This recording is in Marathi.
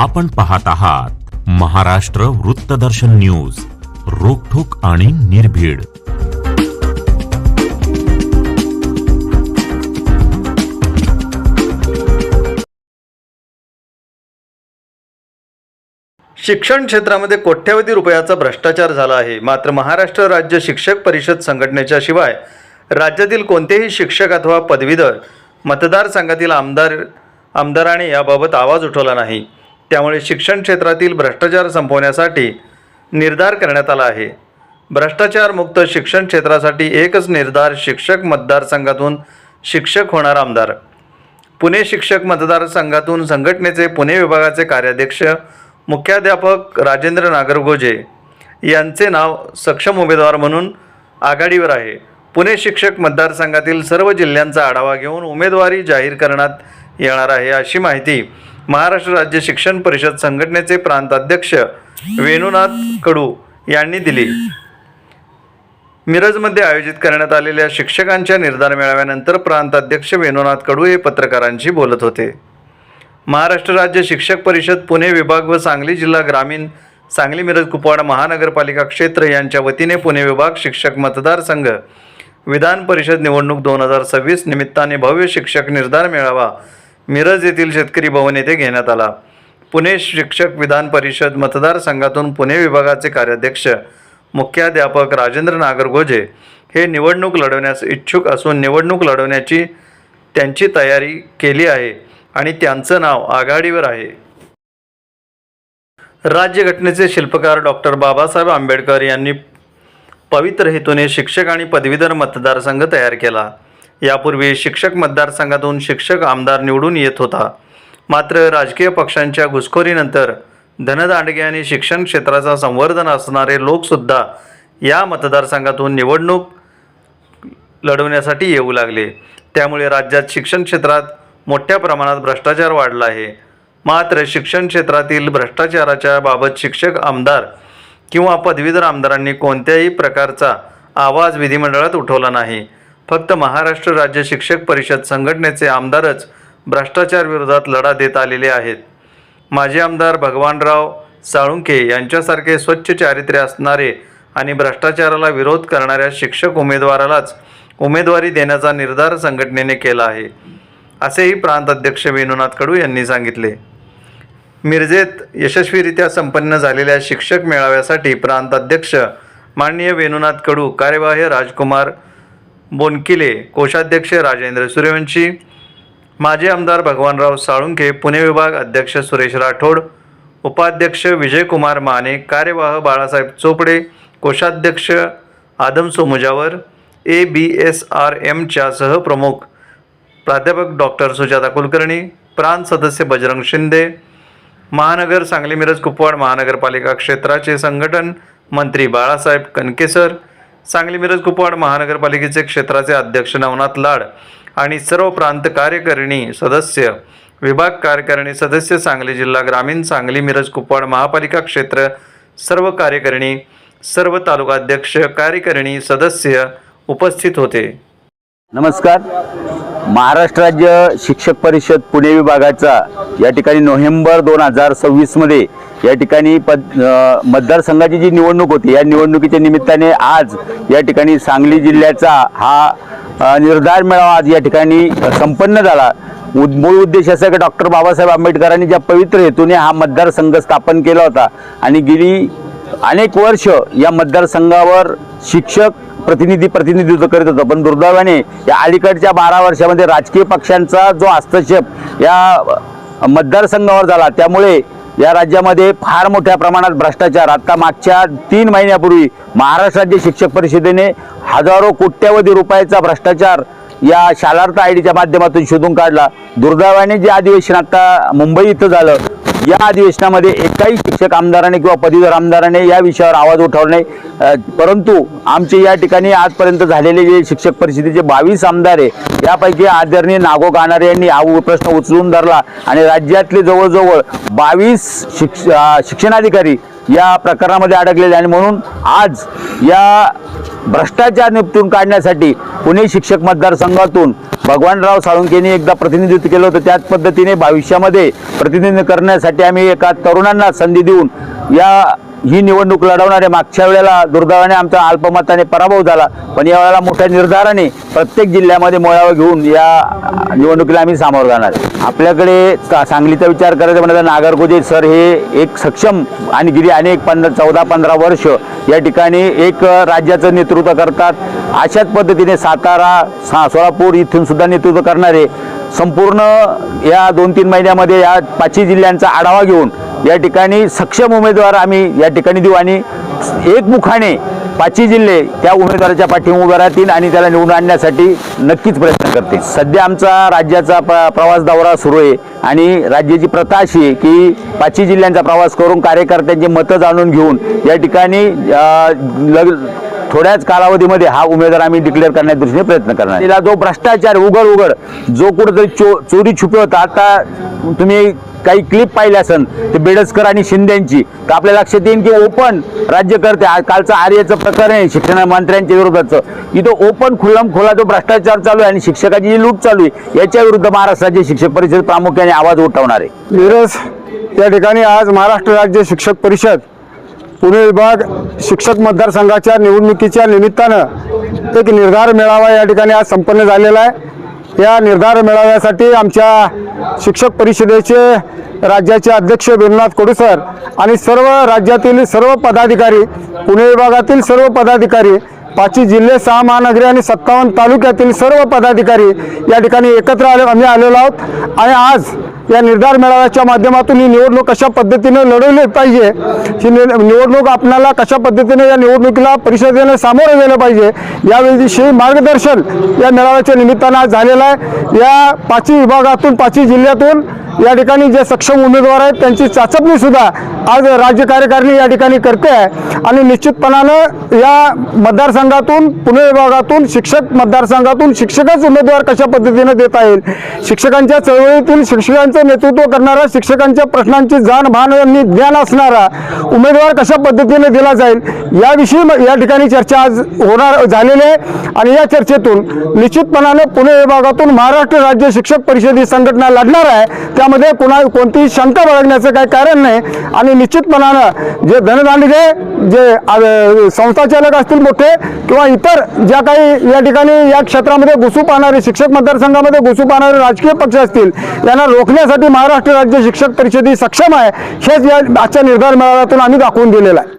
आपण पाहत आहात महाराष्ट्र वृत्तदर्शन न्यूज रोखोक आणि निर्भीड. शिक्षण क्षेत्रामध्ये कोट्यवधी रुपयाचा भ्रष्टाचार झाला आहे. मात्र महाराष्ट्र राज्य शिक्षक परिषद संघटनेच्या शिवाय राज्यातील कोणतेही शिक्षक अथवा पदवीधर मतदारसंघातील आमदार आमदाराने याबाबत आवाज उठवला नाही. त्यामुळे शिक्षण क्षेत्रातील भ्रष्टाचार संपवण्यासाठी निर्धार करण्यात आला आहे. भ्रष्टाचारमुक्त शिक्षण क्षेत्रासाठी एकच निर्धार शिक्षक मतदारसंघातून शिक्षक होणार आमदार. पुणे शिक्षक मतदारसंघातून संघटनेचे पुणे विभागाचे कार्याध्यक्ष मुख्याध्यापक राजेंद्र नागरगोजे यांचे नाव सक्षम उमेदवार म्हणून आघाडीवर आहे. पुणे शिक्षक मतदारसंघातील सर्व जिल्ह्यांचा आढावा घेऊन उमेदवारी जाहीर करण्यात येणार आहे अशी माहिती महाराष्ट्र राज्य शिक्षण परिषद संघटनेचे प्रांताध्यक्ष वेणुनाथ कडू यांनी दिली. मिरजमध्ये आयोजित करण्यात आलेल्या शिक्षकांच्या निर्धार मेळाव्यानंतर प्रांताध्यक्ष वेणुनाथ कडू हे पत्रकारांशी बोलत होते. महाराष्ट्र राज्य शिक्षक परिषद पुणे विभाग व सांगली जिल्हा ग्रामीण सांगली मिरज कुपवाड महानगरपालिका क्षेत्र यांच्या वतीने पुणे विभाग शिक्षक मतदारसंघ विधान परिषद निवडणूक दोन हजार सव्वीस निमित्ताने भव्य शिक्षक निर्धार मेळावा मिरज येथील शेतकरी भवन येथे घेण्यात आला. पुणे शिक्षक विधान परिषद मतदारसंघातून पुणे विभागाचे कार्याध्यक्ष मुख्याध्यापक राजेंद्र नागरगोजे हे निवडणूक लढवण्यास इच्छुक असून निवडणूक लढवण्याची त्यांची तयारी केली आहे आणि त्यांचं नाव आघाडीवर आहे. राज्यघटनेचे शिल्पकार डॉक्टर बाबासाहेब आंबेडकर यांनी पवित्र हेतूने शिक्षक आणि पदवीधर मतदारसंघ तयार केला. यापूर्वी शिक्षक मतदारसंघातून शिक्षक आमदार निवडून येत होता. मात्र राजकीय पक्षांच्या घुसखोरीनंतर धनदांडगे आणि शिक्षण क्षेत्राचा संवर्धन असणारे लोकसुद्धा या मतदारसंघातून निवडणूक लढवण्यासाठी येऊ लागले. त्यामुळे राज्यात शिक्षण क्षेत्रात मोठ्या प्रमाणात भ्रष्टाचार वाढला आहे. मात्र शिक्षण क्षेत्रातील भ्रष्टाचाराच्या बाबत शिक्षक आमदार किंवा पदवीधर आमदारांनी कोणत्याही प्रकारचा आवाज विधिमंडळात उठवला नाही. फक्त महाराष्ट्र राज्य शिक्षक परिषद संघटनेचे आमदारच भ्रष्टाचार विरोधात लढा देत आलेले आहेत. माजी आमदार भगवानराव साळुंके यांच्यासारखे स्वच्छ चारित्र्य असणारे आणि भ्रष्टाचाराला विरोध करणाऱ्या शिक्षक उमेदवारालाच उमेदवारी देण्याचा निर्धार संघटनेने केला आहे असेही प्रांत अध्यक्ष वेणुनाथ कडू यांनी सांगितले. मिरजेत यशस्वीरित्या संपन्न झालेल्या शिक्षक मेळाव्यासाठी प्रांत अध्यक्ष माननीय वेणुनाथ कडू कार्यवाह राजकुमार बोनकिले कोषाध्यक्ष राजेंद्र सूर्यवंशी माजी आमदार भगवानराव साळुंखे पुणे विभाग अध्यक्ष सुरेश राठोड उपाध्यक्ष विजयकुमार माने कार्यवाह बाळासाहेब चोपडे कोषाध्यक्ष आदम सोमुजावर ए बी एस आर एमच्या सहप्रमुख प्राध्यापक डॉक्टर सुजाता कुलकर्णी प्रांत सदस्य बजरंग शिंदे महानगर सांगली मिरज कुपवाड महानगरपालिका क्षेत्राचे संघटन मंत्री बाळासाहेब कणकेसर सांगली मिरज कुपवाड महानगरपालिकेचे क्षेत्राचे अध्यक्ष नवनाथ लाड आणि सर्व प्रांत कार्यकारिणी सदस्य विभाग कार्यकारिणी सदस्य सांगली जिल्हा ग्रामीण सांगली मिरज कुपवाड महापालिका क्षेत्र सर्व कार्यकारिणी सर्व तालुका अध्यक्ष कार्यकारिणी सदस्य उपस्थित होते. नमस्कार. महाराष्ट्र राज्य शिक्षक परिषद पुणे विभागाचा या ठिकाणी नोव्हेंबर दोन हजार सव्वीसमध्ये या ठिकाणी पद मतदारसंघाची जी निवडणूक होती या निवडणुकीच्या निमित्ताने आज या ठिकाणी सांगली जिल्ह्याचा हा निर्धार मेळावा आज या ठिकाणी संपन्न झाला. उद- मूळ उद्देश असा की डॉक्टर बाबासाहेब आंबेडकरांनी ज्या पवित्र हेतूने हा मतदारसंघ स्थापन केला होता आणि गेली अनेक वर्ष या मतदारसंघावर शिक्षक प्रतिनिधी प्रतिनिधित्व करीत होतं. पण दुर्दैवाने या अलीकडच्या बारा वर्षामध्ये राजकीय पक्षांचा जो हस्तक्षेप या मतदारसंघावर झाला त्यामुळे या राज्यामध्ये फार मोठ्या प्रमाणात भ्रष्टाचार. आता मागच्या तीन महिन्यापूर्वी महाराष्ट्र राज्य शिक्षक परिषदेने हजारो कोट्यावधी रुपयाचा भ्रष्टाचार या शालार्थ आय डीच्या माध्यमातून शोधून काढला. दुर्दैवाने जे अधिवेशन आता मुंबई इथं झालं या अधिवेशनामध्ये एकाही शिक्षक आमदाराने किंवा पदवीधर आमदाराने या विषयावर आवाज उठवला नाही. परंतु आमचे या ठिकाणी आजपर्यंत झालेले जे शिक्षक परिषदेचे बावीस आमदार आहे यापैकी आदरणीय नागो गाणारे यांनी हा प्रश्न उचलून धरला आणि राज्यातले जवळजवळ बावीस शिक्ष शिक्षणाधिकारी या प्रकरणामध्ये अडकलेले आणि म्हणून आज या भ्रष्टाचार निपटून काढण्यासाठी पुणे शिक्षक मतदारसंघातून भगवानराव साळुंकेंनी एकदा प्रतिनिधित्व केलं होतं. त्याच पद्धतीने भविष्यामध्ये प्रतिनिधित्व करण्यासाठी आम्ही एका तरुणांना संधी देऊन या ही निवडणूक लढवणारे मागच्या वेळेला दुर्दैवाने आमचा अल्पमताने पराभव झाला. पण या वेळेला मोठ्या निर्धाराने प्रत्येक जिल्ह्यामध्ये मोळावं घेऊन या निवडणुकीला आम्ही सामोरं जाणार. आपल्याकडे सांगलीचा विचार करायचा म्हणजे नागरगोजे सर हे एक सक्षम आणि गेली अनेक पंधरा चौदा पंधरा वर्ष या ठिकाणी एक राज्याचं नेतृत्व करतात. अशाच पद्धतीने सातारा सा सोलापूर इथून सुद्धा नेतृत्व करणारे संपूर्ण या दोन तीन महिन्यामध्ये या पाचही जिल्ह्यांचा आढावा घेऊन या ठिकाणी सक्षम उमेदवार आम्ही या ठिकाणी देऊ आणि एकमुखाने पाचही जिल्हे त्या उमेदवाराच्या पाठीवर उभे राहतील आणि त्याला निवडून आणण्यासाठी नक्कीच प्रयत्न करतील. सध्या आमचा राज्याचा प्र प्रवास दौरा सुरू आहे आणि राज्याची प्रथा अशी आहे की पाचही जिल्ह्यांचा प्रवास करून कार्यकर्त्यांची मतं जाणून घेऊन या ठिकाणी लग थोड्याच कालावधीमध्ये हा उमेदवार आम्ही डिक्लेअर करण्याच्या दृष्टीने प्रयत्न करणार तिला जो भ्रष्टाचार उघड उघड जो कुठेतरी चो चोरी छुपे होता आता तुम्ही काही क्लिप पाहिले असन ते बेडसकर आणि शिंदेची तर आपल्या लक्षात येईल की ओपन राज्यकर्ते कालचं आर्याचं प्रकरण आहे शिक्षण मंत्र्यांच्या विरोधाचं. इथं ओपन खुल्लम खोला जो भ्रष्टाचार चालू आहे आणि शिक्षकाची जी लूट चालू आहे याच्या विरुद्ध महाराष्ट्राचे शिक्षक परिषद प्रामुख्याने आवाज उठवणार आहे. मिरज या ठिकाणी आज महाराष्ट्र राज्य शिक्षक परिषद पुणे विभाग शिक्षक मतदारसंघाच्या निवडणुकीच्या निमित्तानं एक निर्धार मेळावा या ठिकाणी आज संपन्न झालेला आहे. या निर्धार मेळाव्यासाठी आमच्या शिक्षक परिषदेचे राज्याचे अध्यक्ष विमनाथ कोडूसर आणि सर्व राज्यातील सर्व पदाधिकारी पुणे विभागातील सर्व पदाधिकारी पाचही जिल्हे सहा महानगरी आणि सत्तावन्न तालुक्यातील सर्व पदाधिकारी या ठिकाणी एकत्र आले आम्ही आलेलो आहोत. आणि आज या निर्धार मेळाव्याच्या माध्यमातून ही निवडणूक कशा पद्धतीनं लढवली पाहिजे? ही निवडणूक आपल्याला कशा पद्धतीने या निवडणुकीला परिषदेने सामोरं गेलं पाहिजे? याविषयी मार्गदर्शन या मेळाव्याच्या निमित्तानं आज झालेलं आहे. या पाचही विभागातून पाचही जिल्ह्यातून या ठिकाणी जे सक्षम उमेदवार आहेत त्यांची चाचपणी सुद्धा आज राज्य कार्यकारिणी या ठिकाणी करते आहे. आणि निश्चितपणानं या मतदारसंघातून पुणे विभागातून शिक्षक मतदारसंघातून शिक्षकच उमेदवार कशा पद्धतीनं देता येईल? शिक्षकांच्या चळवळीतील शिक्षकांचं नेतृत्व करणारा शिक्षकांच्या प्रश्नांची जाणभान आणि ज्ञान असणारा उमेदवार कशा पद्धतीने दिला जाईल याविषयी या ठिकाणी चर्चा आज होणार झालेली आहे. आणि या चर्चेतून निश्चितपणाने पुणे विभागातून महाराष्ट्र राज्य शिक्षक परिषद ही संघटना लढणार आहे. त्यामध्ये कुणा कोणतीही शंका बाळगण्याचं काही कारण नाही. आणि निश्चितपणानं जे धनदांडगे जे संस्थाचालक असतील मोठे किंवा इतर ज्या काही या ठिकाणी या क्षेत्रामध्ये घुसू पाहणारे शिक्षक मतदारसंघामध्ये घुसू पाहणारे राजकीय पक्ष असतील यांना रोखण्यासाठी महाराष्ट्र राज्य शिक्षक परिषद ही सक्षम आहे. हेच या आजच्या निर्धार मेळाव्यातून आम्ही दाखवून दिलेलं आहे.